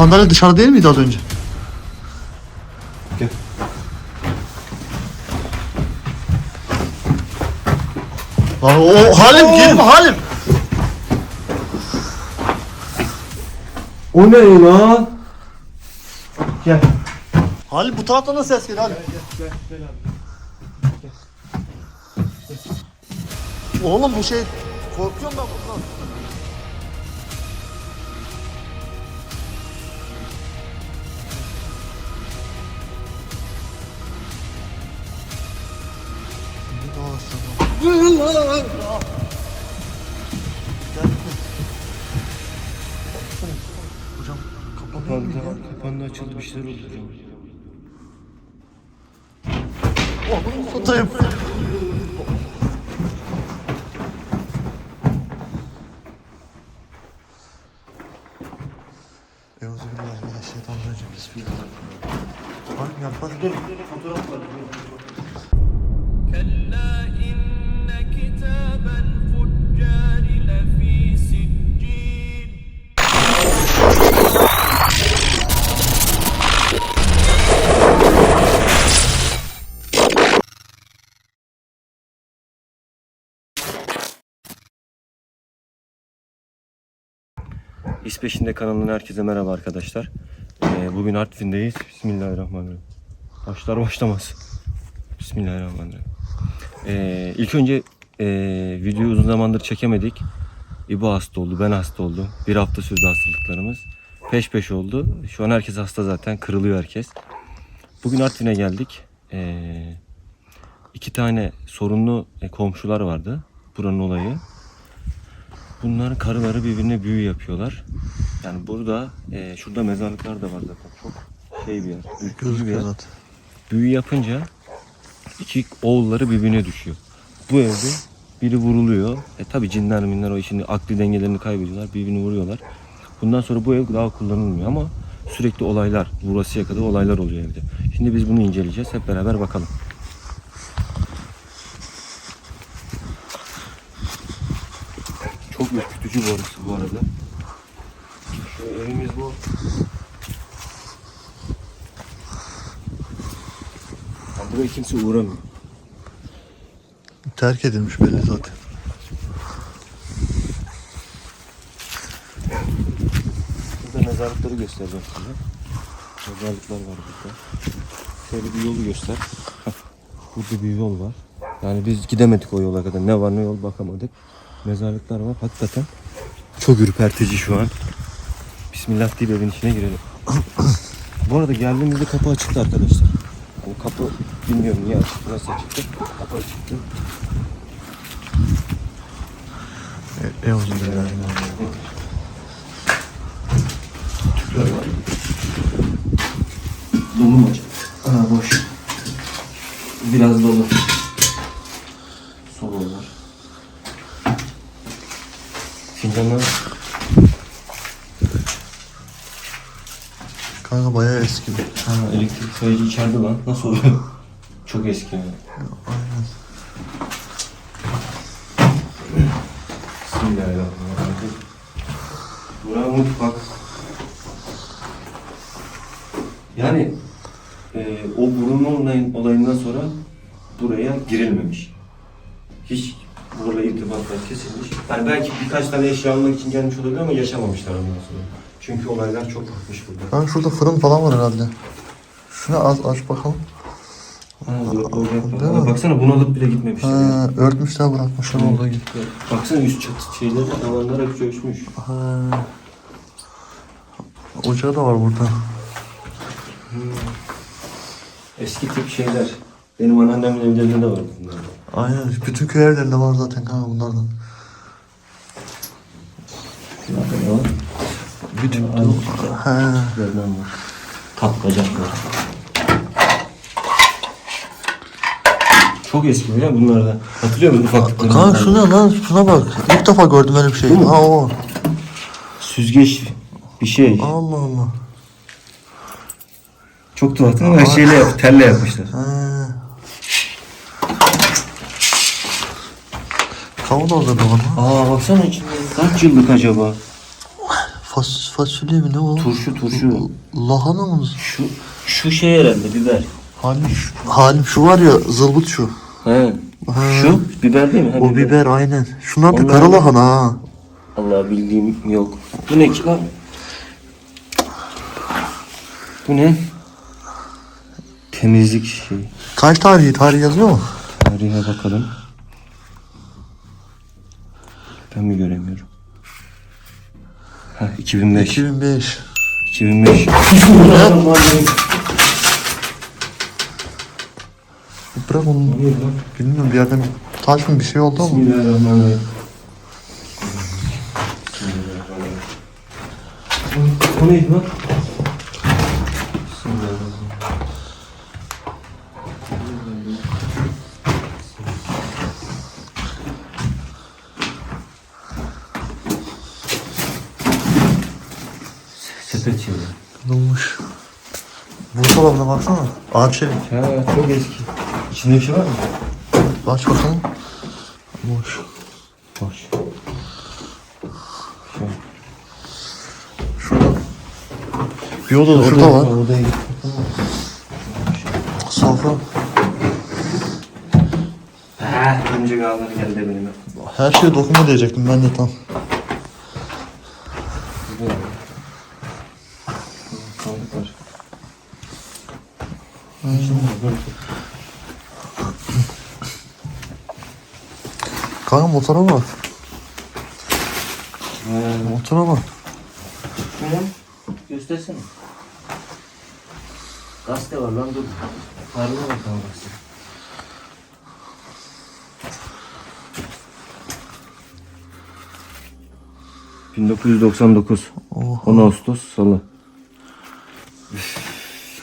sandalye dışarıda değil miydi az önce? Gel. Lan o Halim girme Halim. O ne lan? Gel. Halim bu taraftan nasıl ses geliyor Halim? Gel gel abi. Oğlum bu şey korkuyorum ben bundan. Hocam kapanıyor mu ya? Kapandı, açıldı bir şeyler oldu hocam. Oğlum satayım. İz peşinde kanalından herkese merhaba arkadaşlar. Ee, bugün Artvin'deyiz. Bismillahirrahmanirrahim. Başlar başlamaz. Bismillahirrahmanirrahim. Ee, ilk önce e, videoyu uzun zamandır çekemedik. İbo hasta oldu, ben hasta oldum. Bir hafta sürdü hastalıklarımız. Peş peş oldu. Şu an herkes hasta zaten, kırılıyor herkes. Bugün Artvin'e geldik. Ee, iki tane sorunlu e, komşular vardı. Buranın olayı. Bunların karıları birbirine büyü yapıyorlar. Yani burada, e, şurada mezarlıklar da var zaten. Çok şey bir yer, ürkütücü bir yer. Büyü yapınca iki oğulları birbirine düşüyor. Bu evde biri vuruluyor. E tabi cinler minler o işin akli dengelerini kaybediyorlar. Birbirini vuruyorlar. Bundan sonra bu ev daha kullanılmıyor ama sürekli olaylar, vurasıya kadar olaylar oluyor evde. Şimdi biz bunu inceleyeceğiz. Hep beraber bakalım. Çok ürkütücü bu arada. Şu evimiz bu. Ya buraya kimse uğramıyor. Terk edilmiş belli zaten. Burada mezarlıkları göstereceğim size. Mezarlıklar var burada. Şöyle bir yolu göster. Burada bir yol var. Yani biz gidemedik o yola kadar. Ne var ne yol bakamadık. Mezarlıklar var. Hakikaten çok ürpertici şu an. Bismillah deyip evin içine girelim. Bu arada geldiğimizde kapı açıktı arkadaşlar. Yani kapı bilmiyorum niye açık, nasıl açıktı. Kapı açıktı. E, Euzubillahimineşşeytanirracim. Dolu mu acaba? Aa boş. Biraz dolu. Sol var. Fincanlar Kanka bayağı eski. ha, elektrik sayıcı içeride lan. Nasıl oluyor? Çok eski yani. Aynen. Bismillahirrahmanirrahim. Burası mutfak. Yani e, o burunma olayın, olayından sonra buraya girilmemiş. Burayla irtibatlar kesilmiş. Yani belki birkaç tane eşya almak için gelmiş olabilir ama yaşamamışlar ondan sonra. Çünkü olaylar çok artmış burada. Kanka şurada fırın falan var herhalde. Şunu az aç bakalım. Ha, o- Değil mi? Baksana bunu alıp bile gitmemişler. Ha, örtmüşler bırakmışlar olduğu gibi. Baksana üst çatı şeyler, tavanlar hep çökmüş. Ha. Ocağı da var burada. Eski tip şeyler. Benim anneannemin evlerinde de var bunlar. Aynen. Bütün köy evlerinde var zaten kanka bunlardan. Ne var? Bütün. Aynı Ha. Yerden var. Kat bacaklar. Çok eski biliyor musun bunlarda? Hatırlıyor musun ufaklıklarını? Kanka şuna lan şuna bak. İlk defa gördüm öyle bir şey. Ha o. Süzgeç bir şey. Allah Allah. Çok tuhaf ama şeyle yap, telle yapmışlar. Ha. Kavun orada da var. Aa baksana içinde kaç yıllık acaba? Fas, fasulye mi ne o? Turşu turşu. Lahana mı? Şu şu şey herhalde biber. Halim şu, halim şu var ya zılbıt şu. He. Şu biber değil mi? Ha, O biber aynen. Şunlar da kara lahana ha. Allah bildiğim yok. Bu ne ki lan? Bu ne? Temizlik şeyi. Kaç tarihi? Tarih yazıyor mu? Tarihe bakalım. Ben mi göremiyorum? Ha 2005. 2005. 2005. Bırak onu. Bilmiyorum bir yerden bir taş mı bir şey oldu ama. Bismillahirrahmanirrahim. O neydi lan? Bismillahirrahmanirrahim. Sepet yolu. Ne olmuş? Buzdolabına baksana. Ağaç şey. Ha çok eski. İçinde bir şey var mı? Aç bakalım. Boş. Boş. Şey. Şurada. Bir oda da şurada var. Odaya git. Sofra. Örümcek ağları geldi benimle. Her şeye dokunma diyecektim ben de tam. Sandık var. Kanka motora bak. Motora bak. Ne? Göstersene. Gazete var lan dur. Parla bakalım gazete. ...1999... Oha. 10 Ağustos Salı. Üf,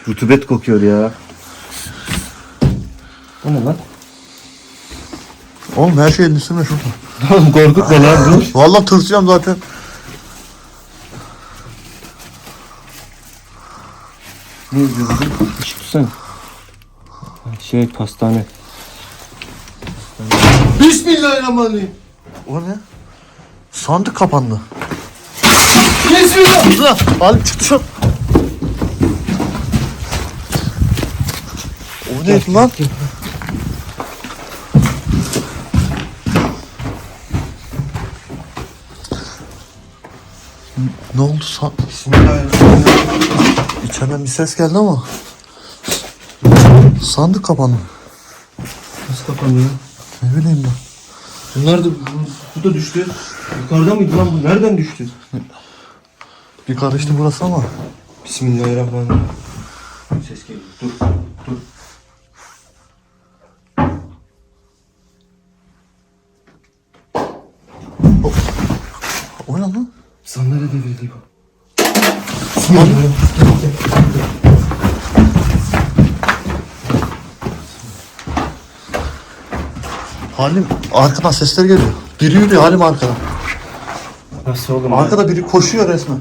Rutubet kokuyor ya. O ne lan? Oğlum her şeyin üstüne şurada. Oğlum korkutma lan dur. Vallahi tırsacağım zaten. Ne diyorsun? Işık tutsana. Şey pastane. Bismillahirrahmanirrahim. O ne? Sandık kapandı. Bismillah. Halim çıktı. O neydi lan? Ne oldu san? İçeriden bir ses geldi ama. Sandık kapandı. Nasıl kapanıyor? Ne bileyim ben. Bunlar da bu, bu da düştü. Yukarıda mıydı lan bu? Nereden düştü? Bir karıştı burası ama. Bismillahirrahmanirrahim. Ses geliyor. Dur. Dur. O ne lan? Bu. Halim arkadan sesler geliyor. Biri yürüyor Halim arkadan. Nasıl oğlum? Arkada biri koşuyor resmen.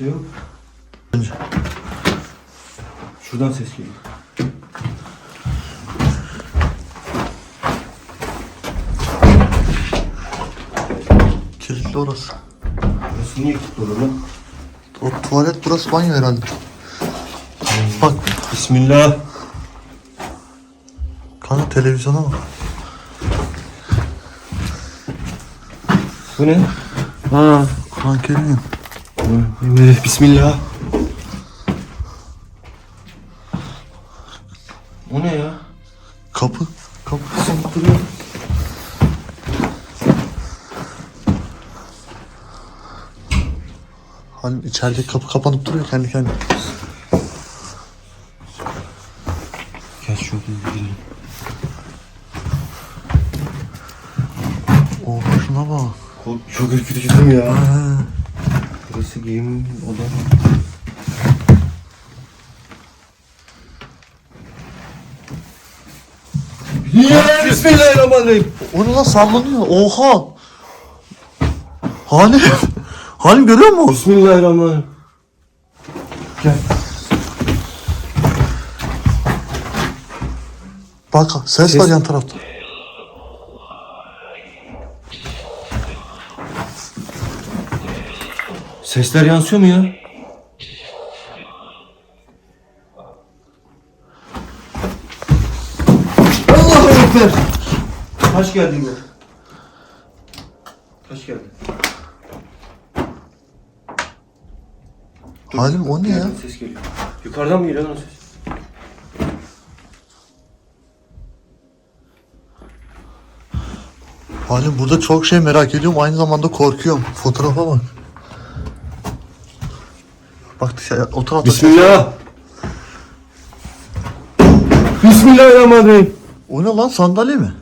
Yok. Şuradan ses geliyor. Kilitli orası. Burası niye kilitli lan? O tuvalet burası banyo herhalde. Bak Bismillah. kanka televizyona bak. Bu ne? Ha. Kur'an Kerim. Bismillah. O ne ya? Kapı kapanıp duruyor. Halim içerideki kapı kapanıp duruyor kendi kendine. Gel şurada gidelim. Oh şuna bak. Çok ürkütücüydüm ya. Ha. Burası giyim oda. Ya Bismillahirrahmanirrahim. O ne lan sallanıyor. Oha. Halim. Halim görüyor musun? Bismillahirrahmanirrahim. Gel. Bak ses, ses var yan tarafta. Sesler yansıyor mu ya? Allah ekber. Kaç geldin ya? Kaç geldin? Halim o ne ya? Ses geliyor. Yukarıdan mı geliyor lan o ses? Halim burada çok şey merak ediyorum. Aynı zamanda korkuyorum. Fotoğrafa bak. Bak dışarı o tarafta. Bismillah. Bismillahirrahmanirrahim. O ne lan sandalye mi?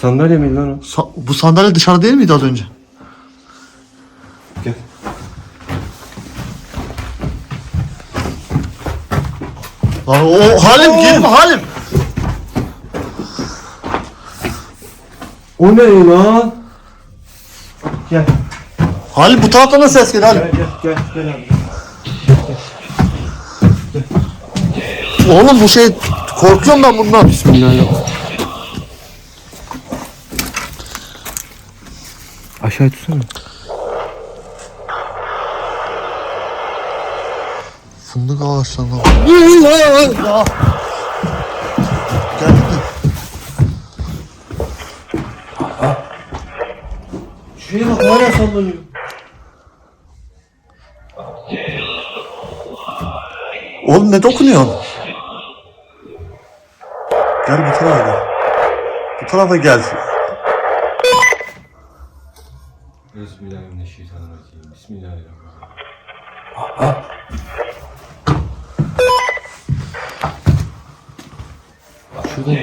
Sandalye miydi lan o? Sa- bu sandalye dışarı değil miydi az önce? Lan o Halim girme Halim. O ne lan? Gel. Halim bu taraftan da ses geliyor Halim. Gel gel gel gel abi. Oğlum bu şey korkuyorum ben bundan. Bismillahirrahmanirrahim. Aşağı tutsana. Fındık ağaçlarına bak. Ya. Gel gel. Şuraya bak hala sallanıyor. Oğlum ne dokunuyorsun? Gel bu tarafa gel. Bu tarafa gel. Bismillahirrahmanirrahim. Bismillahirrahmanirrahim. Şurada mı?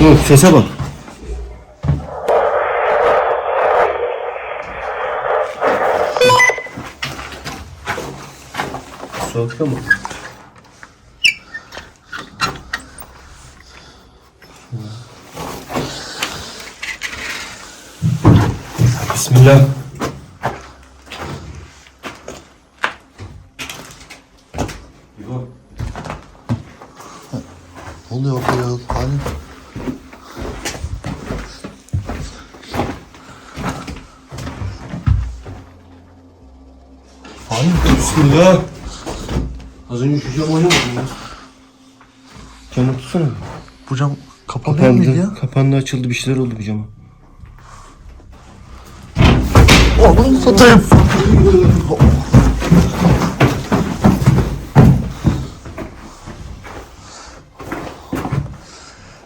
Dur sese bak. Soğukta mı? Bismillah. Bismillah. Az önce şu cam oynamadın ya. Camı tutsana. Bu cam kapalı değil miydi ya? Kapandı. Açıldı bir şeyler oldu bu cama. Oğlum satayım.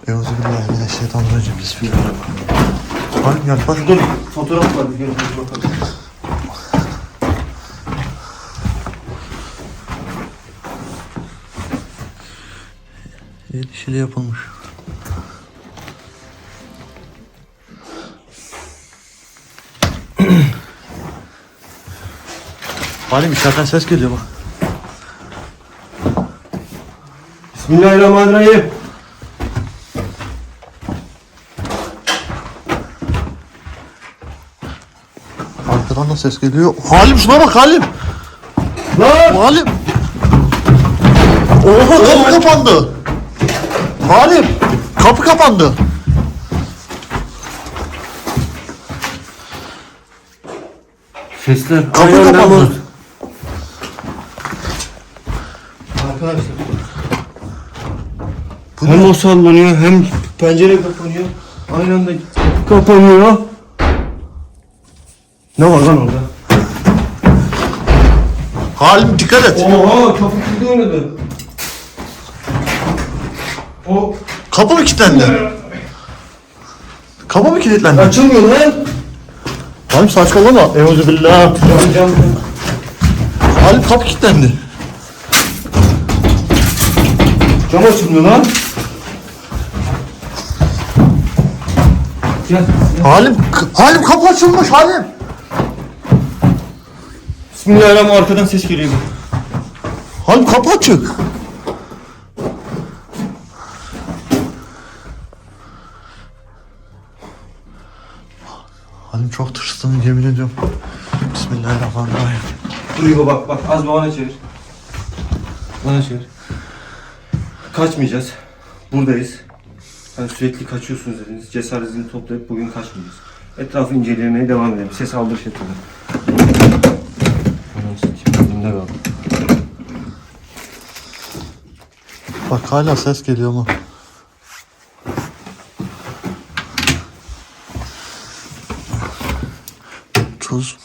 Euzubillahimineşşeytanirracim. Bismillahirrahmanirrahim. Halim gel bak. Dur fotoğraf gel bir bakalım. El işiyle yapılmış. Halim içeriden ses geliyor bak. Bismillahirrahmanirrahim. Arkadan da ses geliyor. Halim şuna bak Halim. Lan! Halim. Oha kapı kapandı. Halim. Kapı kapandı. Sesler. Kapı Aynen kapandı. Davut. Arkadaşlar. Bu hem ne? o sallanıyor hem pencere kapanıyor. Aynı anda kapanıyor. Ne var lan orada? Halim dikkat et. Oha kapı kilidi oynadı. O Kapı mı kilitlendi? Kapı mı kilitlendi? açılmıyor lan. Halim saçmalama. Euzubillah. Cam cam. Halim kapı kilitlendi. Cam açılmıyor lan. Gel. Halim, Halim kapı açılmış Halim. Bismillahirrahmanirrahim arkadan ses geliyor. Halim kapı açık. Çok tırstım yemin ediyorum. Bismillahirrahmanirrahim. Dur İbo bak bak az bana çevir. Bana çevir. Kaçmayacağız. Buradayız. Hani sürekli kaçıyorsunuz dediniz. Cesaretini toplayıp bugün kaçmayacağız. Etrafı incelemeye devam edelim. Ses elimde kaldı. Bak hala ses geliyor ama. Tuz.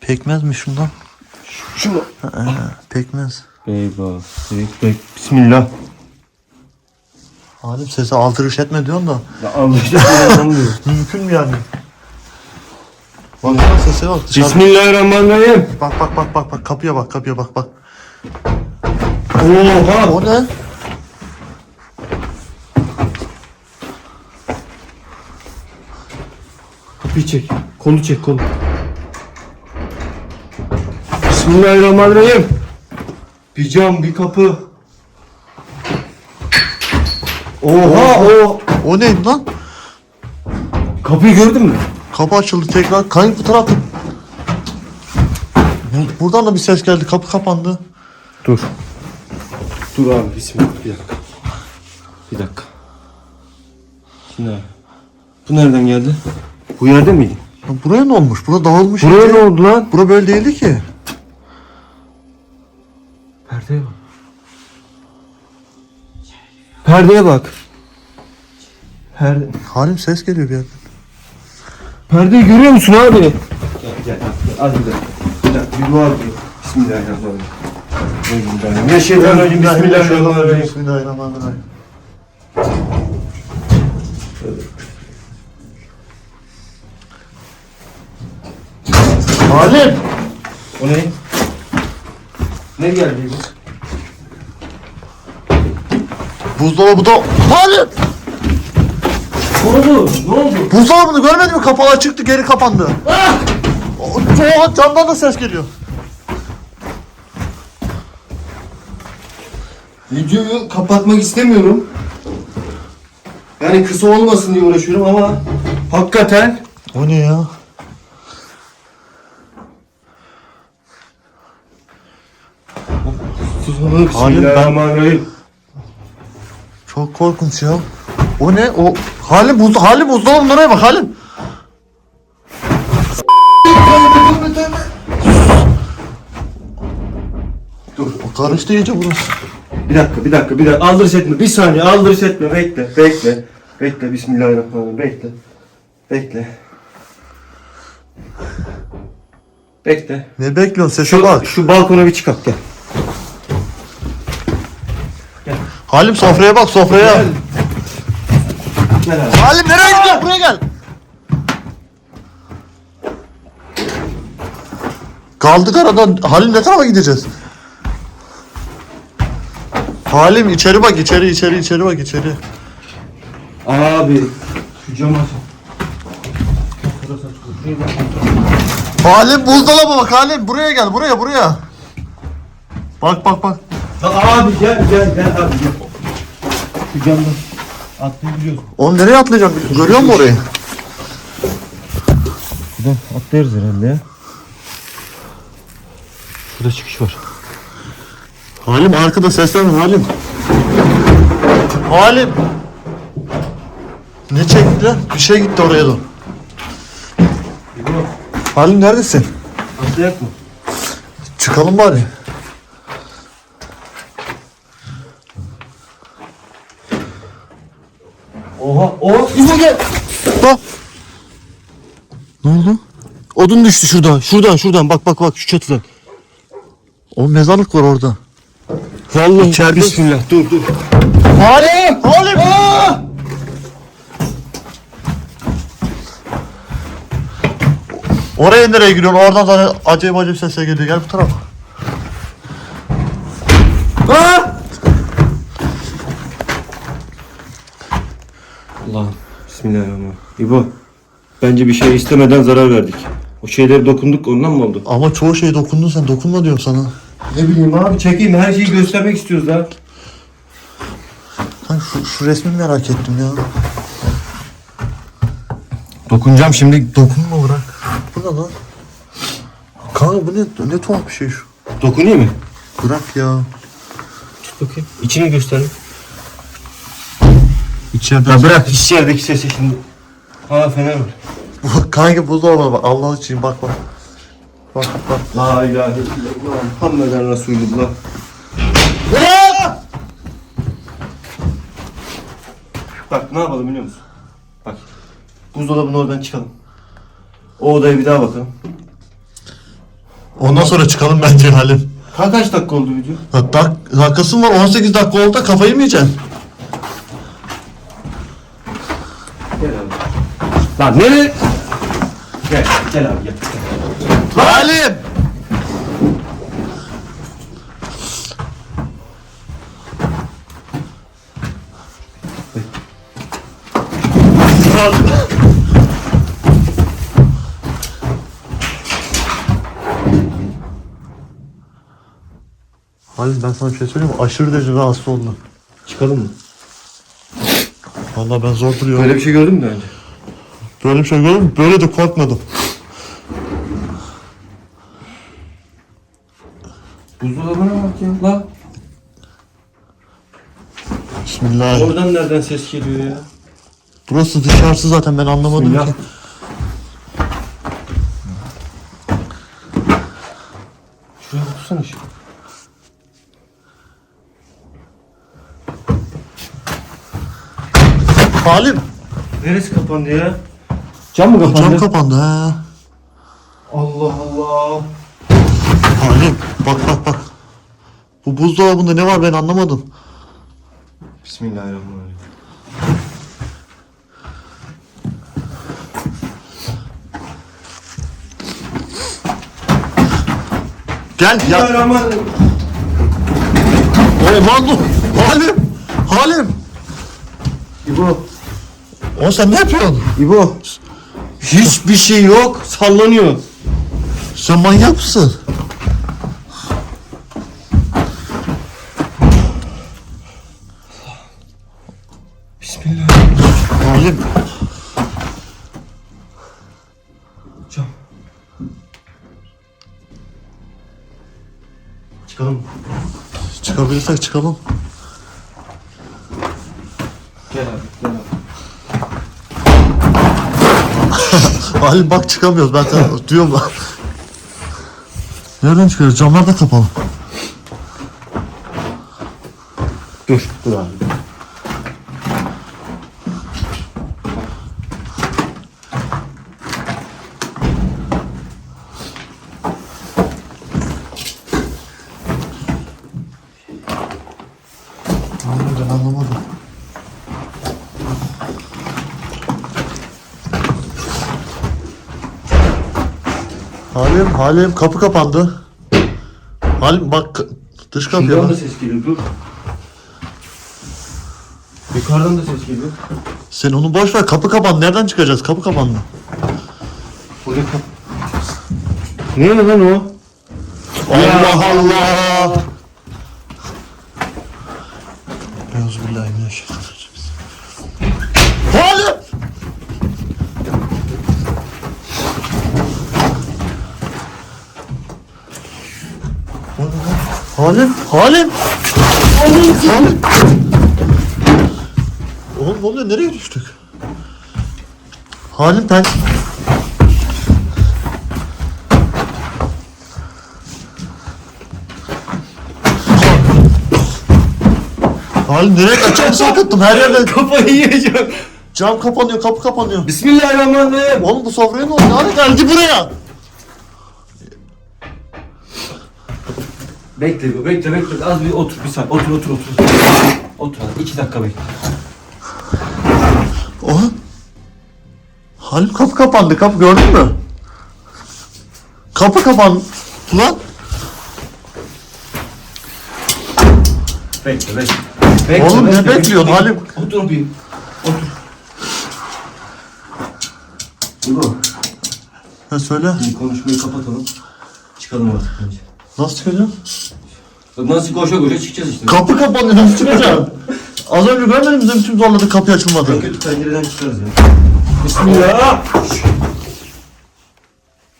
Pekmez mi şundan? Şu? Ee, pekmez. Eyvah. Bek. Bismillah. Halim sesi aldırış etme diyorsun da. Ya aldırış anlıyor. Mümkün mü yani? Baksana sese bak dışarı. Bismillahirrahmanirrahim. Bak bak bak bak bak kapıya bak kapıya bak bak. Oha. O ne? Kapıyı çek. Kolu çek kolu. Bismillahirrahmanirrahim. Bir cam, bir kapı. Oha o. O neydi lan? Kapıyı gördün mü? Kapı açıldı tekrar. Kayıp bu tarafta. Bu- Buradan da bir ses geldi. Kapı kapandı. Dur. Dur abi bismillah bir dakika. Bir dakika. Şimdi abi. Bu nereden geldi? Bu yerde miydi? Ya buraya ne olmuş? Bura dağılmış. Buraya ne oldu lan? Bura böyle değildi ki. Perdeye bak. Perdeye bak. Perde. Halim ses geliyor bir yerden. Perdeyi görüyor musun abi? Gel gel gel. Az bir dakika. Bir dakika bir dua edeyim. Bismillahirrahmanirrahim. Bismillahirrahmanirrahim. Bismillahirrahmanirrahim. Bismillahirrahmanirrahim. Halim! O ne? Ne geldi bu? Buzdolabı da... Halim! Ne oldu? Ne oldu? Buzdolabını görmedin mi? Kapalı çıktı geri kapandı. Ah! Oha camdan da ses geliyor. Videoyu kapatmak istemiyorum. Yani kısa olmasın diye uğraşıyorum ama hakikaten O ne ya? Bismillahirrahmanirrahim. Çok korkunç ya. O ne? O Halim buz Halim buzdolabının oraya bak Halim. Dur. O karıştı iyice burası. Bir dakika, bir dakika, bir dakika. Aldırış etme. Bir saniye, aldırış etme. Bekle, bekle. Bekle, Bismillahirrahmanirrahim. Bekle. Bekle. Bekle. Ne bekliyorsun? Sese Şu, bak. şu balkona bir çıkart gel. Halim sofraya bak sofraya. Gel. Gel abi. Halim nereye gidiyorsun? Buraya gel. Kaldık arada. Halim ne tarafa gideceğiz? Halim içeri bak içeri içeri içeri bak içeri. Abi. Şu camı aç. Halim buzdolabı bak Halim buraya gel buraya buraya. Bak bak bak. Lan Abi gel, gel, gel abi gel. Şu camdan atlayabiliyoruz. Oğlum nereye atlayacağım? Görüyor musun orayı? Buradan atlarız herhalde ya. Şurada çıkış var. Halim arkada seslen Halim. Halim. Ne çekti? Bir şey gitti oraya da. Halim neredesin? atlayak mı? Çıkalım bari. Oha, o İbo gel. Bak. Ne oldu? Odun düştü şuradan. Şuradan şuradan. Bak bak bak şu çatıdan. O mezarlık var orada. Vallahi İçeride- Bismillah. Dur dur. Halim! Halim! Oraya nereye giriyorsun? Oradan da acayip acayip sesler geliyor. Gel bu tarafa. Aa! Allah'ım. Bismillahirrahmanirrahim. İbo. Bence bir şey istemeden zarar verdik. O şeylere dokunduk ondan mı oldu? Ama çoğu şey dokundun sen. Dokunma diyorum sana. Ne bileyim abi çekeyim her şeyi göstermek istiyoruz lan. Kanka şu, şu resmi merak ettim ya. Dokunacağım şimdi. Dokunma bırak. Bu ne lan? Kanka bu ne, ne tuhaf bir şey şu. Dokunayım mı? Bırak ya. Tut bakayım. İçini göster. İçeride. Ya bırak içerideki sesi şimdi. Ha fener var. Bu Kanka buzdolabına bak. Allah için bak bak. Bak bak. La ilahe illallah Muhammeden Resulullah. Bak ne yapalım biliyor musun? Bak. Buzdolabının oradan çıkalım. O odaya bir daha bakalım. Ondan sonra çıkalım bence Halim. Ka kaç dakika oldu video? Dak, dak, dakikası var 18 dakika oldu da kafayı mı yiyeceksin? Gel abi. Lan nereye? Gel, gel abi gel. Halim! Halim ben sana bir şey söyleyeyim mi? Aşırı derece rahatsız oldum. Çıkalım mı? Vallahi ben zor duruyorum. Böyle bir şey gördün mü daha önce? Böyle bir şey gördüm? Böyle de korkmadım. Buzdolabına bak ya. La. Bismillah. Oradan nereden ses geliyor ya? Burası dışarısı zaten ben anlamadım Bismillah. ki. Şuraya otursana şu. Halim. Neresi kapandı ya? Cam mı kapandı? Cam kapandı ha. Allah Allah. Halim bak bak bak. Bu buzdolabında ne var ben anlamadım. Bismillahirrahmanirrahim. Gel ya. Bismillahirrahmanirrahim. Aman dur. Halim. Halim. İbo. O sen ne yapıyorsun? İbo. Hiçbir şey yok. Sallanıyor. Sen manyak mısın? Bismillah. Halim. Cam. Çıkalım? Çıkabilirsek çıkalım. Gel abi. Gel abi. Halim bak çıkamıyoruz ben sana diyorum bak. Nereden çıkıyoruz? Camlar da kapalı. Dur. Dur abi. Halim, kapı kapandı. Halim bak dış kapıya Şuradan bak. da ses geliyor. Dur. Yukarıdan da ses geliyor. Sen onu boş ver kapı kapandı. Nereden çıkacağız? Kapı kapandı. Oraya kap. Ne lan o? Allah Allah. Euzubillahimineşşeytanirracim. Halim, Halim. Halim. Oğlum ne oluyor? Nereye düştük? Halim ben... Halim nereye kaçacağım sarkıttım her yerde Kafayı yiyeceğim. cam kapanıyor kapı kapanıyor. Bismillahirrahmanirrahim. Oğlum bu sofraya ne oldu? Hadi geldi buraya. Bekle bekle bekle. Az bir otur bir saniye. Otur otur otur. Otur iki dakika bekle. Oha. Halim kapı kapandı kapı gördün mü? Kapı kapandı. Lan Bekle bekle. bekle Oğlum ne bekle, bekliyorsun bekle. Halim? Otur bir. Otur. Bu. ha, söyle. Şimdi konuşmayı kapatalım. Çıkalım artık bence. Nasıl çıkacağım? Nasıl koşa koşa çıkacağız işte. Kapı kapanıyor nasıl çıkacağım? Az önce görmedin mi? Bizim tüm zorladı kapı açılmadı. En kötü pencereden çıkarız ya. Bismillah.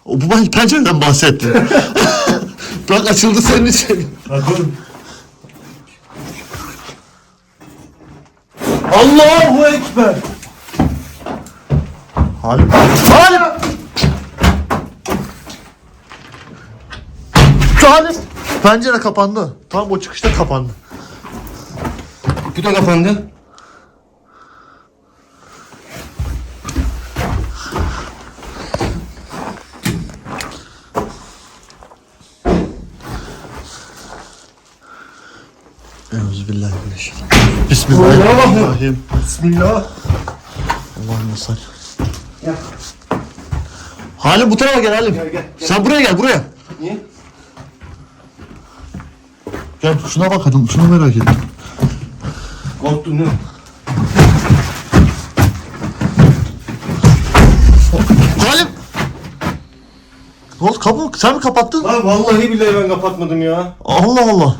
O, bu ben pencereden bahsetti. Bak açıldı senin için. Bakın. Allahu Ekber. Halim. Halim. Halim. Pencere kapandı. Tam o çıkışta kapandı. Bu da kapandı. Euzubillahimineşşeytanirracim. Bismillahirrahmanirrahim. Bismillah. Allah'ım sal. Halim bu tarafa gel Halim. Sen buraya gel buraya. Niye? Gel şuna bak hadi şunu merak ettim. Korktun değil mi? Halim. Ne oldu kapı? Sen mi kapattın? Lan vallahi billahi ben kapatmadım ya. Allah Allah.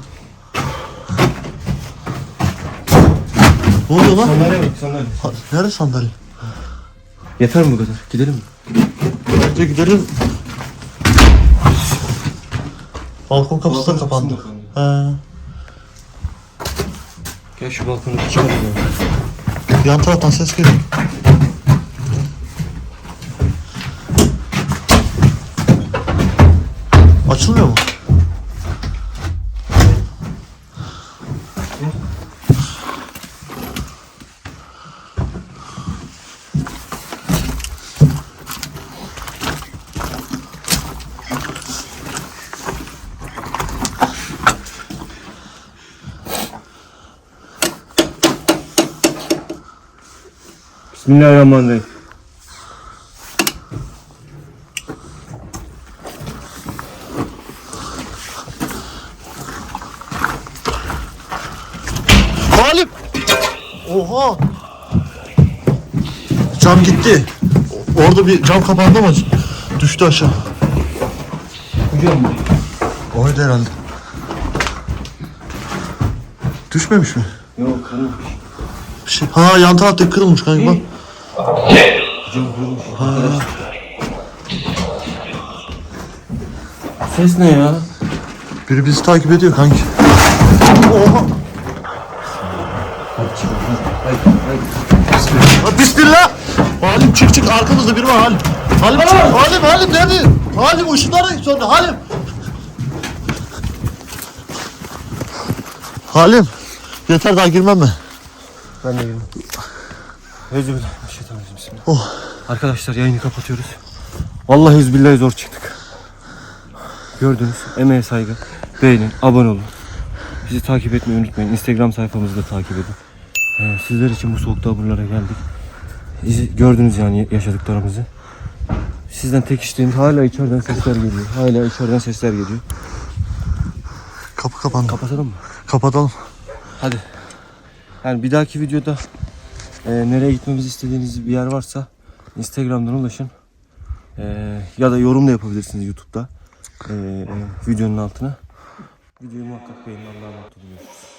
Ne oluyor lan? Sandalye bak sandalye. Ha, Nerede sandalye? Yeter mi bu kadar? Gidelim mi? Bence gidelim. Balkon kapısı da kapandı. He. Gel şu balkona çıkalım ya. Yan taraftan ses geliyor. Açılmıyor mu? Bismillahirrahmanirrahim. Halim! Oha! Cam gitti. Orada bir cam kapandı mı? Düştü aşağı. Hocam Oydu herhalde. Düşmemiş mi? Yok kırılmış. Bir şey. Ha yan tarafta kırılmış kanka bak. Ses ne ya? Biri bizi takip ediyor kanki. Oha! Ha, Bismillah! Halim çık çık arkamızda biri var Halim. Halim çık. Halim Halim nerede? Halim ışınları söndü Halim. Halim. Yeter daha girmem mi? Ben de girdim. Özürbillah. Bismillah. Oh. Arkadaşlar yayını kapatıyoruz. Vallahi yüzbillahi zor çıktık. Gördünüz. Emeğe saygı. Beğenin, abone olun. Bizi takip etmeyi unutmayın. Instagram sayfamızı da takip edin. Ee, sizler için bu soğukta buralara geldik. İzi- Gördünüz yani yaşadıklarımızı. Sizden tek isteğimiz hala içeriden sesler geliyor. Hala içeriden sesler geliyor. Kapı kapandı. Kapatalım mı? Kapatalım. Hadi. Yani bir dahaki videoda e, nereye gitmemizi istediğiniz bir yer varsa Instagram'dan ulaşın. E, ya da yorum da yapabilirsiniz YouTube'da. E, e, videonun altına. Videoyu muhakkak beğenin. Allah'a emanet olun. Görüşürüz.